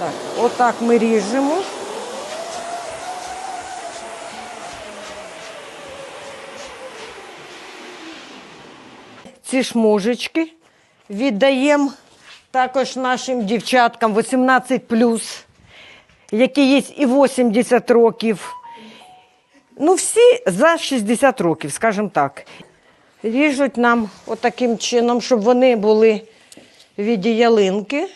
Так, отак ми ріжемо. Ці шмужечки віддаємо також нашим дівчаткам 18 які є і 80 років. Ну, всі за 60 років, скажімо так. Ріжуть нам отаким чином, щоб вони були в віді ялинки.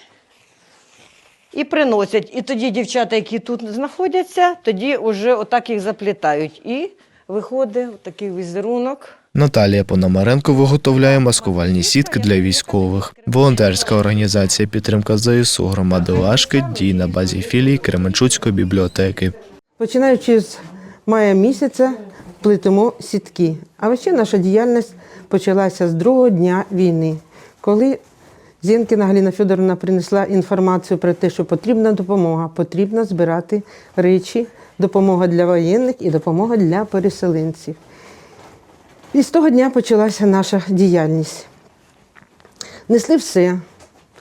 І приносять. І тоді дівчата, які тут знаходяться, тоді вже отак їх заплітають. І виходить такий візерунок. Наталія Пономаренко виготовляє маскувальні сітки для військових. Волонтерська організація підтримка ЗСУ громади Лашки діє на базі філії Кременчуцької бібліотеки. Починаючи з мая місяця, плетемо сітки. А ще наша діяльність почалася з другого дня війни, коли Зінкіна Галіна Федоровна принесла інформацію про те, що потрібна допомога, потрібно збирати речі, допомога для воєнних і допомога для переселенців. І з того дня почалася наша діяльність. Несли все,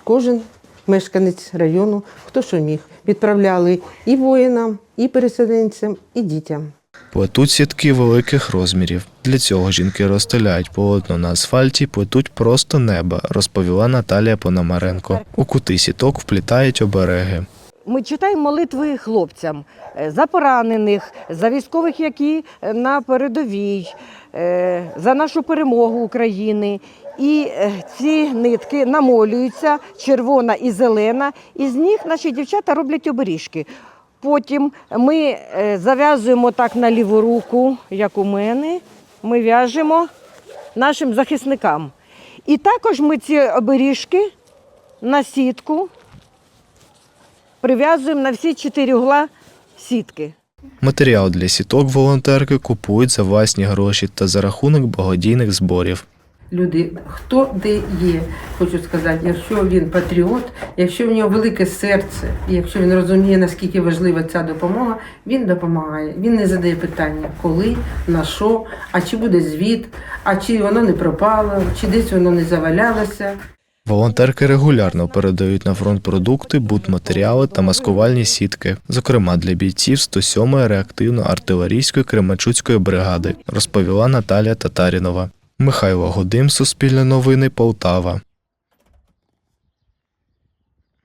кожен мешканець району, хто що міг. Відправляли і воїнам, і переселенцям, і дітям. Плетуть сітки великих розмірів. Для цього жінки розстеляють полотно на асфальті, плетуть просто неба, розповіла Наталія Пономаренко. У кути сіток вплітають обереги. Ми читаємо молитви хлопцям е, за поранених, за військових, які е, на передовій, е, за нашу перемогу України. І ці нитки намолюються, червона і зелена, і з них наші дівчата роблять оберіжки. Потім ми е, зав'язуємо так на ліву руку, як у мене. Ми в'яжемо нашим захисникам. І також ми ці оберіжки на сітку прив'язуємо на всі чотири угла сітки. Матеріал для сіток волонтерки купують за власні гроші та за рахунок благодійних зборів. Люди, хто де є, хочу сказати, якщо він патріот, якщо в нього велике серце, і якщо він розуміє, наскільки важлива ця допомога, він допомагає. Він не задає питання, коли, на що, а чи буде звіт, а чи воно не пропало, чи десь воно не завалялося. Волонтерки регулярно передають на фронт продукти, будматеріали та маскувальні сітки, зокрема для бійців 107-ї реактивно-артилерійської Кременчуцької бригади, розповіла Наталія Татарінова. Михайло Годим, Суспільне новини, Полтава.